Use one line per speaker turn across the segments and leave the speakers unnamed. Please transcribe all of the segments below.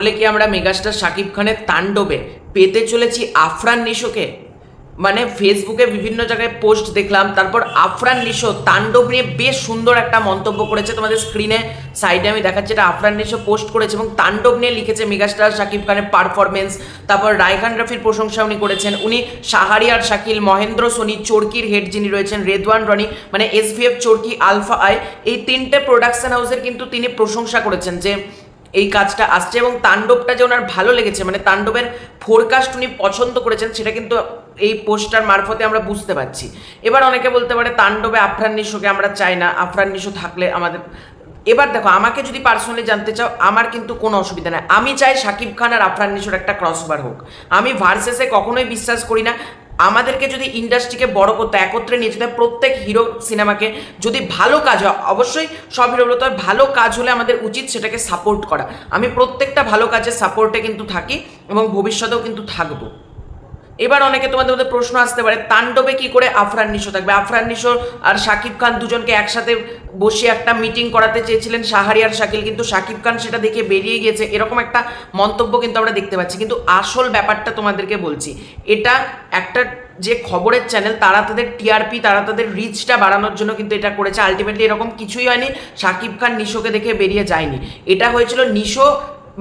বলে কি আমরা মেগাস্টার শাকিব খানের তাণ্ডবে পেতে চলেছি আফরান নিশোকে? মানে ফেসবুকে বিভিন্ন জায়গায় পোস্ট দেখলাম, তারপর আফরান নিশো তাণ্ডব নিয়ে বেশ সুন্দর একটা মন্তব্য করেছে তোমাদের স্ক্রিনে। সাইডে আমি দেখাচ্ছি এটা আফরান নিশো পোস্ট করেছে এবং তাণ্ডব নিয়ে লিখেছে মেগাস্টার শাকিব খানের পারফরমেন্স তারপর রায়হান রাফির প্রশংসা উনি করেছেন। উনি সাহারিয়ার শাকিল, মহেন্দ্র, সোনি চরকির হেড যিনি রয়েছেন, রেদওয়ান, রনি মানে এসভিএফ চরকি, আলফা আই, এই তিনটে প্রোডাকশন হাউসের কিন্তু তিনি প্রশংসা করেছেন যে এই কাজটা আসছে এবং তাণ্ডবটা যে ওনার ভালো লেগেছে মানে তাণ্ডবের ফোরকাস্ট উনি পছন্দ করেছেন, সেটা কিন্তু এই পোস্টার মারফতে আমরা বুঝতে পারছি। এবার অনেকে বলতে পারে, তাণ্ডবে আফরান নিশোকে আমরা চাই না, আফরান নিশো থাকলে আমাদের এবার দেখো, আমাকে যদি পার্সোনালি জানতে চাও, আমার কিন্তু কোনো অসুবিধা নেই। আমি চাই শাকিব খান আর আফরান নিশোর একটা ক্রস ওভার হোক। আমি ভার্সেসে কখনোই বিশ্বাস করি না। আমাদেরকে যদি ইন্ডাস্ট্রিকে বড় করতে, একত্রে নিয়ে যেতে প্রত্যেক হিরো সিনেমাকে, যদি ভালো কাজ হয়, অবশ্যই সব হিরো তো ভালো কাজ হলে আমাদের উচিত সেটাকে সাপোর্ট করা। আমি প্রত্যেকটা ভালো কাজের সাপোর্টে কিন্তু থাকি এবং ভবিষ্যতেও কিন্তু থাকব। এবার অনেকে তোমাদের মধ্যে প্রশ্ন আসতে পারে, তাণ্ডবে কি করে আফরান নিশো থাকবে? আফরান নিশো আর শাকিব খান দুজনকে একসাথে বসে একটা মিটিং করাতে চেয়েছিলেন সাহারিয়ার শাকিল, কিন্তু শাকিব খান সেটা দেখে বেরিয়ে গিয়েছে। এরকম একটা মন্তব্য কিন্তু আমরা দেখতে পাচ্ছি। কিন্তু আসল ব্যাপারটা তোমাদেরকে বলছি, এটা একটা যে খবরের চ্যানেল তারা তাদের টিআরপি তারা তাদের রিচটা বাড়ানোর জন্য কিন্তু এটা করেছে। আলটিমেটলি এরকম কিছুই হয়নি শাকিব খান নিশোকে দেখে বেরিয়ে যায়নি। এটা হয়েছিল নিশো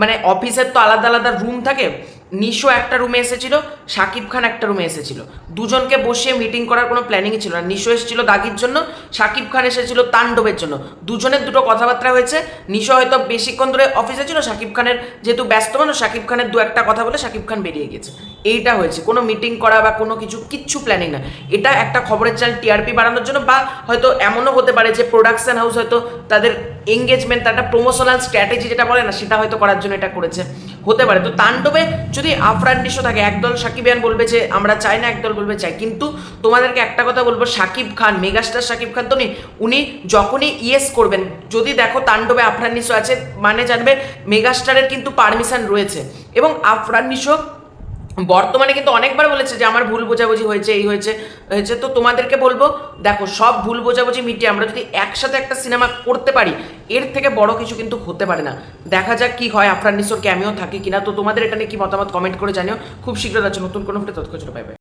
মানে অফিসের তো আলাদা আলাদা রুম থাকে নিশো একটা রুমে এসেছিল শাকিব খান একটা রুমে এসেছিল। দুজনকে বসিয়ে মিটিং করার কোনো প্ল্যানিংই ছিল না। নিশো এসেছিল দাগির জন্য শাকিব খান এসেছিল তাণ্ডবের জন্য। দুজনের দুটো কথাবার্তা হয়েছে। নিশো হয়তো বেশিক্ষণ ধরে অফিসে ছিল শাকিব খানের যেহেতু ব্যস্ত মানুষ শাকিব খানের দু একটা কথা বলে শাকিব খান বেরিয়ে গেছে এইটা হয়েছে। কোনো মিটিং করা বা কোনো কিছু, কিচ্ছু প্ল্যানিং না। এটা একটা খবরের চ্যানেল টিআরপি বাড়ানোর জন্য বা হয়তো এমনও হতে পারে যে প্রোডাকশন হাউস হয়তো তাদের এঙ্গেজমেন্ট একটা প্রমোশনাল স্ট্র্যাটেজি যেটা বলে না, সেটা হয়তো করার জন্য এটা করেছে। হতে পারে। তো তাণ্ডবে যদি আফরান নিশো থাকে একদল সাকিবিয়ান বলবে যে, আমরা চাই না একদল বলবে, চাই। কিন্তু তোমাদেরকে একটা কথা বলব, সাকিব খান, মেগাস্টার সাকিব খান তো নেই উনি যখনই ইয়েস করবেন, যদি দেখো তাণ্ডবে আফরান নিশো আছে মানে জানবে মেগাস্টারের কিন্তু পারমিশন রয়েছে। এবং আফরান নিশো বর্তমানে কিন্তু অনেকবার বলেছে যে আমার ভুল বোঝাবুঝি হয়েছে, এই হয়েছে হয়েছে। তো তোমাদেরকে বলব, দেখো, সব ভুল বোঝাবুঝি মিটিয়ে আমরা যদি একসাথে একটা সিনেমা করতে পারি, এর থেকে বড় কিছু কিন্তু হতে পারে না। দেখা যাক কি হয়, আফরান নিশোর ক্যামিও থাকে কিনা। তো তোমাদের এটা নিয়ে কি মতামত কমেন্ট করে জানিও। খুব শীঘ্র যাচ্ছে নতুন কোনো ভিডিও তৎক্ষণ পাইবে